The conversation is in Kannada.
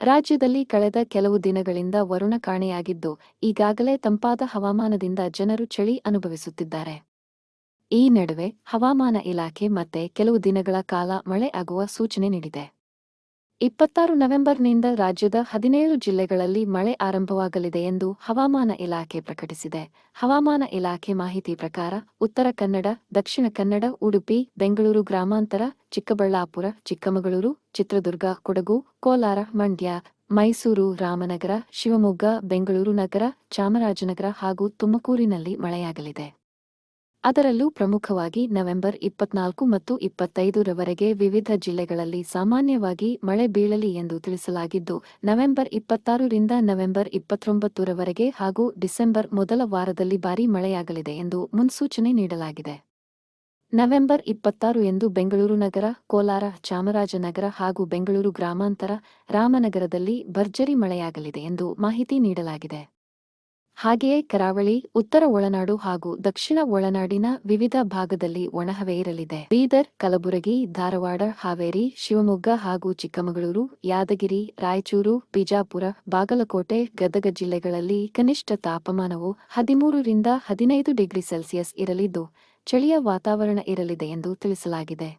ರಾಜ್ಯದಲ್ಲಿ ಕಳೆದ ಕೆಲವು ದಿನಗಳಿಂದ ವರುಣ ಕಾಣೆಯಾಗಿದ್ದು, ಈಗಾಗಲೇ ತಂಪಾದ ಹವಾಮಾನದಿಂದ ಜನರು ಚಳಿ ಅನುಭವಿಸುತ್ತಿದ್ದಾರೆ. ಈ ನಡುವೆ ಹವಾಮಾನ ಇಲಾಖೆ ಮತ್ತೆ ಕೆಲವು ದಿನಗಳ ಕಾಲ ಮಳೆ ಆಗುವ ಸೂಚನೆ ನೀಡಿದೆ. ಇಪ್ಪತ್ತಾರು ನವೆಂಬರ್ನಿಂದ ರಾಜ್ಯದ ಹದಿನೇಳು ಜಿಲ್ಲೆಗಳಲ್ಲಿ ಮಳೆ ಆರಂಭವಾಗಲಿದೆ ಎಂದು ಹವಾಮಾನ ಇಲಾಖೆ ಪ್ರಕಟಿಸಿದೆ. ಹವಾಮಾನ ಇಲಾಖೆ ಮಾಹಿತಿ ಪ್ರಕಾರ ಉತ್ತರ ಕನ್ನಡ, ದಕ್ಷಿಣ ಕನ್ನಡ, ಉಡುಪಿ, ಬೆಂಗಳೂರು ಗ್ರಾಮಾಂತರ, ಚಿಕ್ಕಬಳ್ಳಾಪುರ, ಚಿಕ್ಕಮಗಳೂರು, ಚಿತ್ರದುರ್ಗ, ಕೊಡಗು, ಕೋಲಾರ, ಮಂಡ್ಯ, ಮೈಸೂರು, ರಾಮನಗರ, ಶಿವಮೊಗ್ಗ, ಬೆಂಗಳೂರು ನಗರ, ಚಾಮರಾಜನಗರ ಹಾಗೂ ತುಮಕೂರಿನಲ್ಲಿ ಮಳೆಯಾಗಲಿದೆ. ಅದರಲ್ಲೂ ಪ್ರಮುಖವಾಗಿ ನವೆಂಬರ್ ಇಪ್ಪತ್ನಾಲ್ಕು ಮತ್ತು ಇಪ್ಪತ್ತೈದರವರೆಗೆ ವಿವಿಧ ಜಿಲ್ಲೆಗಳಲ್ಲಿ ಸಾಮಾನ್ಯವಾಗಿ ಮಳೆ ಬೀಳಲಿ ಎಂದು ತಿಳಿಸಲಾಗಿದ್ದು, ನವೆಂಬರ್ ಇಪ್ಪತ್ತಾರರಿಂದ ನವೆಂಬರ್ ಇಪ್ಪತ್ತೊಂಬತ್ತರವರೆಗೆ ಹಾಗೂ ಡಿಸೆಂಬರ್ ಮೊದಲ ವಾರದಲ್ಲಿ ಭಾರೀ ಮಳೆಯಾಗಲಿದೆ ಎಂದು ಮುನ್ಸೂಚನೆ ನೀಡಲಾಗಿದೆ. ನವೆಂಬರ್ ಇಪ್ಪತ್ತಾರು ಎಂದು ಬೆಂಗಳೂರು ನಗರ, ಕೋಲಾರ, ಚಾಮರಾಜನಗರ ಹಾಗೂ ಬೆಂಗಳೂರು ಗ್ರಾಮಾಂತರ ರಾಮನಗರದಲ್ಲಿ ಭರ್ಜರಿ ಮಳೆಯಾಗಲಿದೆ ಎಂದು ಮಾಹಿತಿ ನೀಡಲಾಗಿದೆ. ಹಾಗೆಯೇ ಕರಾವಳಿ, ಉತ್ತರ ಒಳನಾಡು ಹಾಗೂ ದಕ್ಷಿಣ ಒಳನಾಡಿನ ವಿವಿಧ ಭಾಗದಲ್ಲಿ ಒಣಹವೆ ಇರಲಿದೆ. ಬೀದರ್, ಕಲಬುರಗಿ, ಧಾರವಾಡ, ಹಾವೇರಿ, ಶಿವಮೊಗ್ಗ ಹಾಗೂ ಚಿಕ್ಕಮಗಳೂರು, ಯಾದಗಿರಿ, ರಾಯಚೂರು, ಬಿಜಾಪುರ, ಬಾಗಲಕೋಟೆ, ಗದಗ ಜಿಲ್ಲೆಗಳಲ್ಲಿ ಕನಿಷ್ಠ ತಾಪಮಾನವು ಹದಿಮೂರರಿಂದ ಹದಿನೈದು ಡಿಗ್ರಿ ಸೆಲ್ಸಿಯಸ್ ಇರಲಿದ್ದು, ಚಳಿಯ ವಾತಾವರಣ ಇರಲಿದೆ ಎಂದು ತಿಳಿಸಲಾಗಿದೆ.